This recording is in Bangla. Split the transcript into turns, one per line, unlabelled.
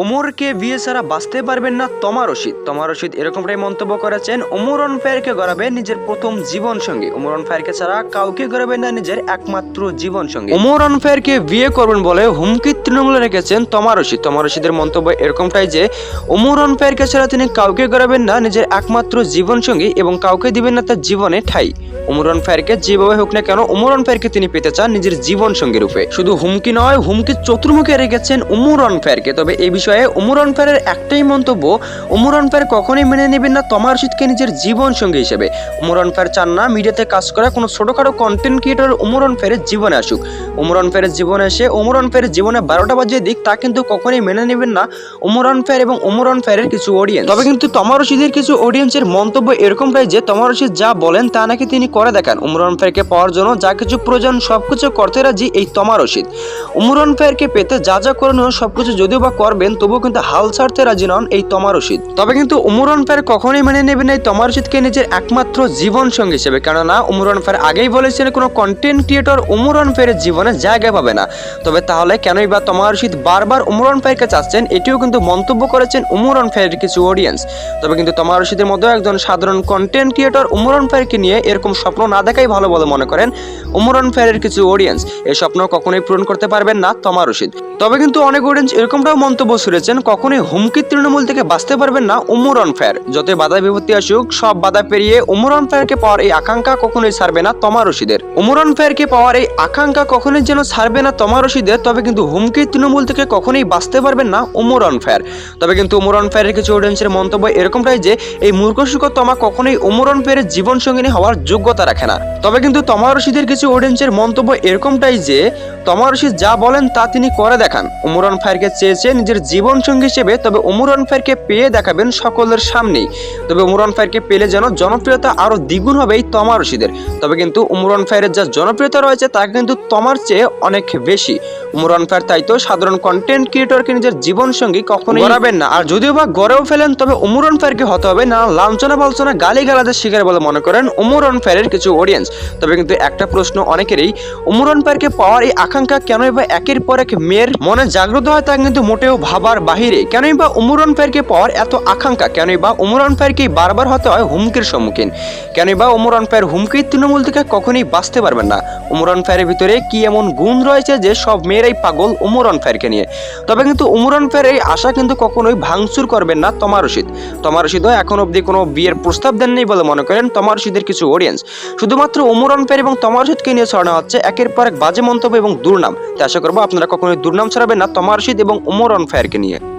ওমরকে বিয়ে ছাড়া বাঁচতে পারবেন না তমা রশিদ। তমা রশিদ এরকমটাই মন্তব্য করেছেন, ওমরন ফায়ারকে গড়াবে নিজের প্রথম জীবন সঙ্গী ওমরন ফায়ারকে ছাড়া কাউকে গড়াবে না নিজের একমাত্র জীবন সঙ্গী ওমরন ফায়ারকে বিয়ে করবেন বলে হুমকি তৃণমূলে রেখেছেন তমা রশিদ। তমা রশিদের মন্তব্য এরকমটাই যে, ওমরন ফায়ারকে ছাড়া তিনি কাউকে গড়াবেন না নিজের একমাত্র জীবন সঙ্গী এবং কাউকে দিবেন না তার জীবনে ঠাই। উমরন ফায়ারকে যেভাবে হোক না কেন উমরন ফায়ারকে তিনি পেতে চান নিজের জীবন সঙ্গী রূপে। শুধু হুমকি নয়, হুমকি চতুর্মুখে রেখেছেন উমরন ফায়ারকে। তবে এই বিষয়ে উমরন ফায়ারের একটাই মন্তব্য উমরন ফায়ার কখনোই মেনে নেবেন না তমার রশিদকে নিজের জীবন সঙ্গী হিসেবে। উমরন ফায়ার চান না মিডিয়াতে কাজ করা কোনো ছোটোখাটো কন্টেন্ট ক্রিয়েটর উমরন ফায়ারের জীবনে আসুক। উমরন ফায়ারের জীবনে এসে উমরন ফায়ারের জীবনে বারোটা বাজিয়ে দিক, তা কিন্তু কখনোই মেনে নেবেন না উমরন ফায়ার এবং উমরন ফায়ারের কিছু অডিয়েন্স তবে কিন্তু তমা রশিদের কিছু অডিয়েন্সের মন্তব্য এরকমটাই যে তমা রশিদ যা বলেন তা নাকি তিনি করে দেখান। উমরন ফায়ারকে পাওয়ার জন্য যা কিছু প্রয়োজন সবকিছু করতে রাজি এই তমা রশিদ। উমরন ফায়ারকে পেতে যা যা করণীয় সবকিছু যদিও বা করবেন তবুও কিন্তু হাল ছাড়তে রাজি নন এই তমা রশিদ। তবে কিন্তু উমরন ফায়ার কখনোই মেনে নেবেন এই তমা রশিদকে নিজের একমাত্র জীবন সঙ্গী হিসেবে। কেননা উমরন ফায়ার আগেই বলেছেন, কোনো কন্টেন্ট ক্রিয়েটর উমরন ফায়ারের জীবনে জায়গা পাবে না। তবে তাহলে কেনই বা তমা রশিদ বারবার উমরন ফায়ারকে চাচ্ছেন এটিও কিন্তু মন্তব্য করেছেন উমরন ফায়ারের কিছু অডিয়েন্স তবে কিন্তু তমা রশিদের মতো একজন সাধারণ কন্টেন্ট ক্রিয়েটর উমরন ফায়ারকে নিয়ে এরকম স্বপ্ন না দেখাই ভালো বলে মনে করেন উমরন ফায়ারের কিছু অডিয়েন্স এই স্বপ্ন কখনোই পূরণ করতে পারবেন না তমা রশিদ। তবে কিন্তু অনেক অডিয়েন্স এরকমটাও মন্তব্য ছুড়েছেন কখনোই হুমকির তৃণমূল থেকে বাঁচতে পারবেন না উমরন ফায়ার যত বাধা বিপত্তি আসুক, সব বাধা পেরিয়ে উমরন ফায়ারকে পাওয়ার এই আকাঙ্ক্ষা কখনোই ছাড়বে না তমা রশিদের। উমরন ফায়ারকে পাওয়ার এই আকাঙ্ক্ষা কখনোই যেন ছাড়বে না তমা রশিদের, তবে কিন্তু হুমকির তৃণমূল থেকে কখনোই বাঁচতে পারবেন না উমরন ফায়ার তবে কিন্তু উমরন ফায়ারের কিছু অডিয়েন্সের মন্তব্য এরকমটাই যে, এই মূর্খসুখ তমা কখনোই উমরন ফায়ারের জীবন সঙ্গিনী হওয়ার যোগ্যতা রাখে না। তবে কিন্তু তমা রশিদের কিছু অডিয়েন্সের মন্তব্য এরকমটাই যে, তমা রশিদ যা বলেন তা তিনি করে দেখান। উমরন ফায়ারকে চেয়েছে নিজের জীবন সঙ্গী হিসেবে, তবে উমরন ফায়ারকে পেয়ে দেখাবেন সকলের সামনেই। তবে উমরন ফায়ারকে পেলে যেন জনপ্রিয়তা আরও দ্বিগুণ হবে এই তমা রশিদের। তবে কিন্তু উমরন ফায়ারের যা জনপ্রিয়তা রয়েছে, তা কিন্তু তমার চেয়ে অনেক বেশি। উমরন ফায়ার তাই তো সাধারণ কন্টেন্ট ক্রিয়েটরকে নিজের জীবন সঙ্গী কখনো গড়াবেন না। আর যদিও বা গড়েও ফেলেন, তবে উমরন ফায়ারকে হতে হবে না লাঞ্ছনা বালছনা গালি গালাদের শিকার বলে মনে করেন উমরন ফায়ারের কিছু অডিয়েন্স তবে কিন্তু একটা প্রশ্ন অনেকেরই উমরন ফায়ারকে পাওয়ার এই আকাঙ্ক্ষা কেন বা একের পর এক মেয়ের মনে জাগ্রত হয় তা কিন্তু মোটেও ভাবার বাহিরে। কেনই বা উমরন ফায়ারকে পাওয়ার এত আকাঙ্ক্ষা, কেনই বা উমরন ফায়ারকে বারবার হতে হয় হুমকির সম্মুখীন। কেনই বা উমরন ফায়ার হুমকির তৃণমূল থেকে কখনোই বাঁচতে পারবেন না। উমরন ফায়ারের ভিতরে কি এমন গুণ রয়েছে যে সব মেয়েরাই পাগল উমরন ফায়ারকে নিয়ে? তবে কিন্তু উমরন ফায়ার এই আশা কিন্তু কখনোই ভাঙচুর করবেন না তমা রশিদ। তমা রশিদও এখন অবধি কোনো বিয়ের প্রস্তাব দেননি বলে মনে করেন তমা রশিদের কিছু অডিয়েন্স শুধুমাত্র উমরন ফায়ার এবং তমা রশিদকে নিয়ে ছড়ানো হচ্ছে একের পর এক বাজে মন্তব্য এবং দুর্নাম। তাই আশা করব আপনারা কখনোই দুর্নাম ছড়াবেন না তমা রশিদ এবং উমরন ফায়ারকে নিয়ে